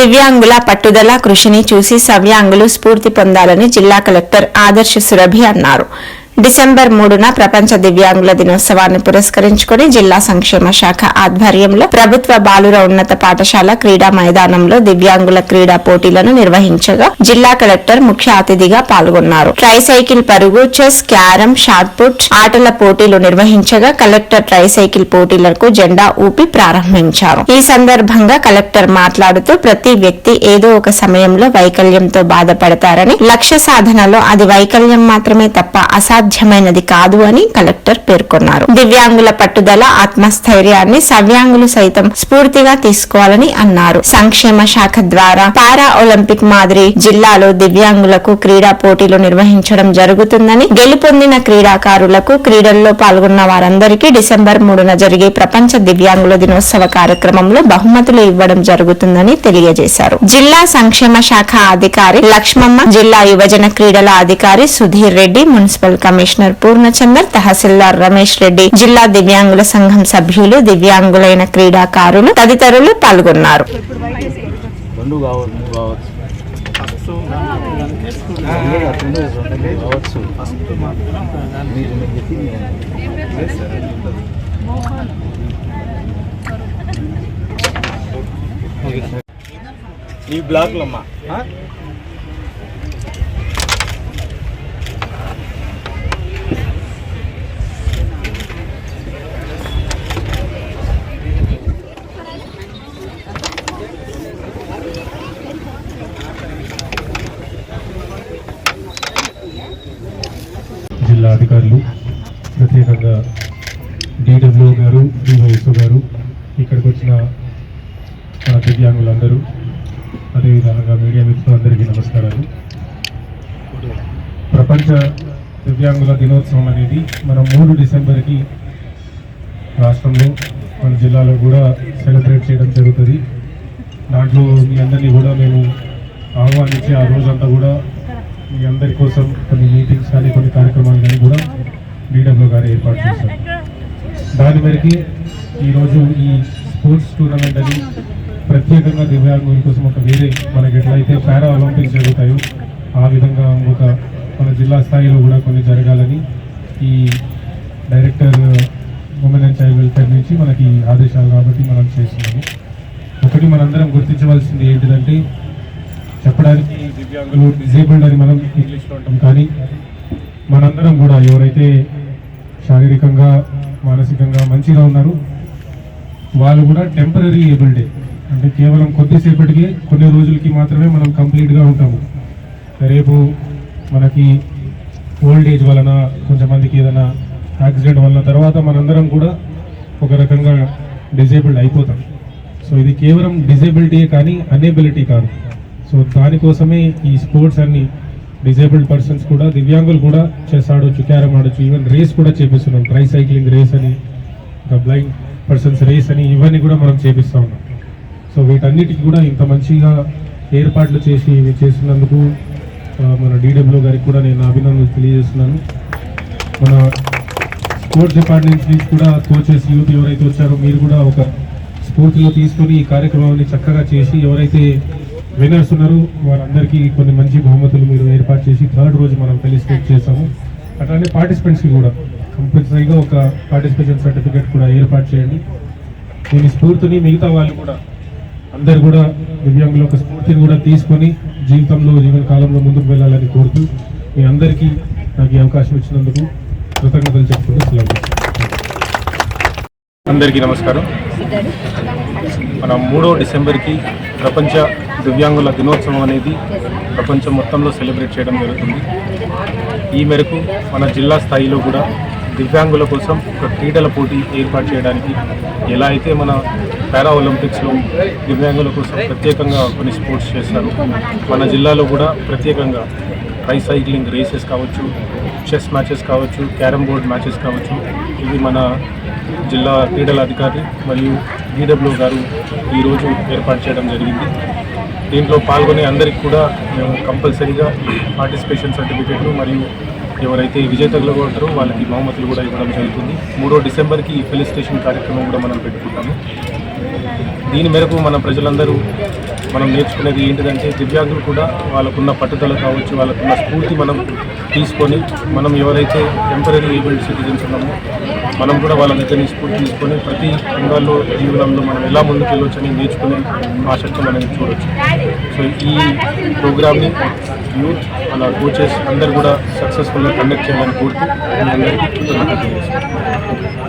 దివ్యాంగుల పట్టుదల కృషిని చూసి సవ్యాంగులు స్ఫూర్తి పొందాలని జిల్లా కలెక్టర్ ఆదర్శ సురభి అన్నారు. డిసెంబర్ మూడున ప్రపంచ దివ్యాంగుల దినోత్సవాన్ని పురస్కరించుకుని జిల్లా సంక్షేమ శాఖ ఆధ్వర్యంలో ప్రభుత్వ బాలుర ఉన్నత పాఠశాల క్రీడా మైదానంలో దివ్యాంగుల క్రీడా పోటీలను నిర్వహించగా జిల్లా కలెక్టర్ ముఖ్య అతిథిగా పాల్గొన్నారు. ట్రైసైకిల్ పరుగు చెస్ క్యారం షార్ట్పుట్ ఆటల పోటీలు నిర్వహించగా కలెక్టర్ ట్రైసైకిల్ పోటీలకు జెండా ఊపి ప్రారంభించారు. ఈ సందర్భంగా కలెక్టర్ మాట్లాడుతూ ప్రతి వ్యక్తి ఏదో ఒక సమయంలో వైకల్యంతో బాధపడతారని లక్ష్య సాధనలో అది వైకల్యం మాత్రమే తప్ప అసాధ్యమైనది కాదు అని కలెక్టర్ పేర్కొన్నారు. దివ్యాంగుల పట్టుదల ఆత్మస్థైర్యాన్ని సవ్యాంగులు సైతం స్ఫూర్తిగా తీసుకోవాలని అన్నారు. సంక్షేమ శాఖ ద్వారా పారా ఒలింపిక్ మాదిరి జిల్లాలో దివ్యాంగులకు క్రీడా పోటీలు నిర్వహించడం జరుగుతుందని గెలుపొందిన క్రీడాకారులకు క్రీడల్లో పాల్గొన్న వారందరికీ డిసెంబర్ మూడున జరిగే ప్రపంచ దివ్యాంగుల దినోత్సవ కార్యక్రమంలో బహుమతులు ఇవ్వడం జరుగుతుందని తెలియజేశారు. జిల్లా సంక్షేమ శాఖ అధికారి లక్ష్మమ్మ జిల్లా యువజన క్రీడల అధికారి సుధీర్ రెడ్డి మున్సిపల్ కమిషనర్ పూర్ణచందర్ తహసీల్దార్ రమేష్ రెడ్డి జిల్లా దివ్యాంగుల సంఘం సభ్యులు దివ్యాంగులైన క్రీడాకారులు తదితరులు పాల్గొన్నారు. రెండు కావచ్చు కావచ్చు లేదు, అట్లుండదు, రెండు కావచ్చు మీరు నేను చెప్పింది ఈ బ్లాక్లో అమ్మా జిల్లా అధికారులు ప్రత్యేకంగా డిడబ్ల్యూ గారు డివైఎస్ఓ గారు ఇక్కడికి వచ్చిన మన దివ్యాంగులందరూ అదేవిధంగా మీడియా మిత్రులందరికీ నమస్కారాలు. ప్రపంచ దివ్యాంగుల దినోత్సవం అనేది మనం మూడు డిసెంబర్కి రాష్ట్రంలో మన జిల్లాలో కూడా సెలబ్రేట్ చేయడం జరుగుతుంది. దాంట్లో మీ అందరినీ కూడా మేము ఆహ్వానించి ఆ రోజంతా కూడా మీ అందరి కోసం కొన్ని మీటింగ్స్ కానీ కొన్ని కార్యక్రమాలు కానీ కూడా డీడబ్ల్యూ గారు ఏర్పాటు చేశారు. దాని మేరకి ఈరోజు ఈ స్పోర్ట్స్ టూర్నమెంట్ అని ప్రత్యేకంగా దివ్యాంగుల కోసం ఒక వేరే మనకి ఎట్లయితే పారా ఒలింపిక్స్ జరుగుతాయో ఆ విధంగా ఒక మన జిల్లా స్థాయిలో కూడా కొన్ని జరగాలని ఈ director women and child welfare నుంచి మనకి ఆదేశాలు కాబట్టి మనం చేస్తున్నాము. ఒకటి మనందరం గుర్తించవలసింది ఏంటిదంటే చెప్పడానికి దివ్యాంగులు డిజేబుల్డ్ అని మనం ఇంగ్లీష్లో అంటాం కానీ మనందరం కూడా ఎవరైతే శారీరకంగా మానసికంగా మంచిగా ఉన్నారు. వాళ్ళు కూడా టెంపరీ ఏబుల్డే అంటే కేవలం కొద్దిసేపటికి కొన్ని రోజులకి మాత్రమే మనం కంప్లీట్గా ఉంటాము. రేపు మనకి ఓల్డ్ ఏజ్ వలన కొంతమందికి ఏదైనా యాక్సిడెంట్ వలన తర్వాత మనందరం కూడా ఒక రకంగా డిజేబుల్డ్ అయిపోతాం. సో ఇది కేవలం డిజేబిలిటీయే కానీ అనేబిలిటీ కాదు. సో దానికోసమే ఈ స్పోర్ట్స్ అన్ని డిజేబుల్డ్ పర్సన్స్ కూడా దివ్యాంగులు కూడా చెస్ ఆడొచ్చు క్యారమ్ ఆడొచ్చు ఈవెన్ రేస్ కూడా చేపిస్తున్నాం. ట్రై సైక్లింగ్ రేస్ అని ఇంకా బ్లైండ్ పర్సన్స్ రేస్ అని ఇవన్నీ కూడా మనం చేపిస్తూ ఉన్నాం. సో వీటన్నిటికి కూడా ఇంత మంచిగా ఏర్పాట్లు చేసి ఇవి చేసినందుకు మన డీడబ్ల్యూ గారికి కూడా నేను అభినందనలు తెలియజేస్తున్నాను. మన స్పోర్ట్స్ డిపార్ట్మెంట్ నుంచి కూడా కోచెస్ యూత్ ఎవరైతే వచ్చారో మీరు కూడా ఒక స్ఫూర్తిలో తీసుకొని ఈ కార్యక్రమాన్ని చక్కగా చేసి ఎవరైతే విన్నర్స్ ఉన్నారు వారందరికీ కొన్ని మంచి బహుమతులు మీరు ఏర్పాటు చేసి థర్డ్ రోజు మనం ఫెలిసిటేట్ చేసాము అట్లానే పార్టిసిపెంట్స్కి కూడా కంపల్సరీగా ఒక పార్టిసిపేషన్ సర్టిఫికేట్ కూడా ఏర్పాటు చేయండి. దీని స్ఫూర్తిని మిగతా వాళ్ళు కూడా అందరు కూడా దివ్యాంగుల యొక్క స్ఫూర్తిని కూడా తీసుకొని జీవితంలో జీవన కాలంలో ముందుకు వెళ్ళాలని కోరుతూ మీ అందరికీ నాకు ఈ అవకాశం ఇచ్చినందుకు కృతజ్ఞతలు చెప్పుకుంటూ సెలవు. అందరికీ నమస్కారం. మన మూడో డిసెంబర్కి ప్రపంచ దివ్యాంగుల దినోత్సవం అనేది ప్రపంచం మొత్తంలో సెలబ్రేట్ చేయడం జరుగుతుంది. ఈ మేరకు మన జిల్లా స్థాయిలో కూడా దివ్యాంగుల కోసం ఒక క్రీడల పోటీ ఏర్పాటు చేయడానికి ఎలా అయితే మన పారా ఒలింపిక్స్లో దివ్యాంగుల కోసం ప్రత్యేకంగా కొన్ని స్పోర్ట్స్ చేస్తారు మన జిల్లాలో కూడా ప్రత్యేకంగా ట్రై సైక్లింగ్ రేసెస్ కావచ్చు చెస్ మ్యాచెస్ కావచ్చు క్యారమ్ బోర్డ్ మ్యాచెస్ కావచ్చు ఇవి మన జిల్లా క్రీడల అధికారి మరియు డిడబ్ల్యూ గారు ఈరోజు ఏర్పాటు చేయడం జరిగింది. దీంట్లో పాల్గొనే అందరికి కూడా మేము కంపల్సరీగా పార్టిసిపేషన్ సర్టిఫికేట్లు మరియు ఎవరైతే విజేతలు ఉంటారో వాళ్ళకి బహుమతులు కూడా ఇవ్వడం జరుగుతుంది. మూడో డిసెంబర్కి ఈ కార్యక్రమం కూడా మనం పెట్టుకుంటాము. దీని మేరకు మన ప్రజలందరూ మనం నేర్చుకునేది ఏంటిదంటే దివ్యాంగులు కూడా వాళ్ళకున్న పట్టుదల కావచ్చు వాళ్ళకున్న స్ఫూర్తి మనం తీసుకొని మనం ఎవరైతే టెంపరీ ఏబుల్డ్ సిటిజన్స్ ఉన్నామో మనం కూడా వాళ్ళ దగ్గర స్ఫూర్తి తీసుకొని ప్రతి రంగాల్లో జీవనంలో మనం ఎలా ముందుకు వెళ్ళొచ్చని నేర్చుకునే ఆసక్తి మనం చూడవచ్చు సో ఈ ప్రోగ్రామ్ని యూత్ మన కోచెస్ అందరు కూడా సక్సెస్ఫుల్గా కండక్ట్ చేయాలని కోరుతూ మీ అందరికీ కృతజ్ఞతలు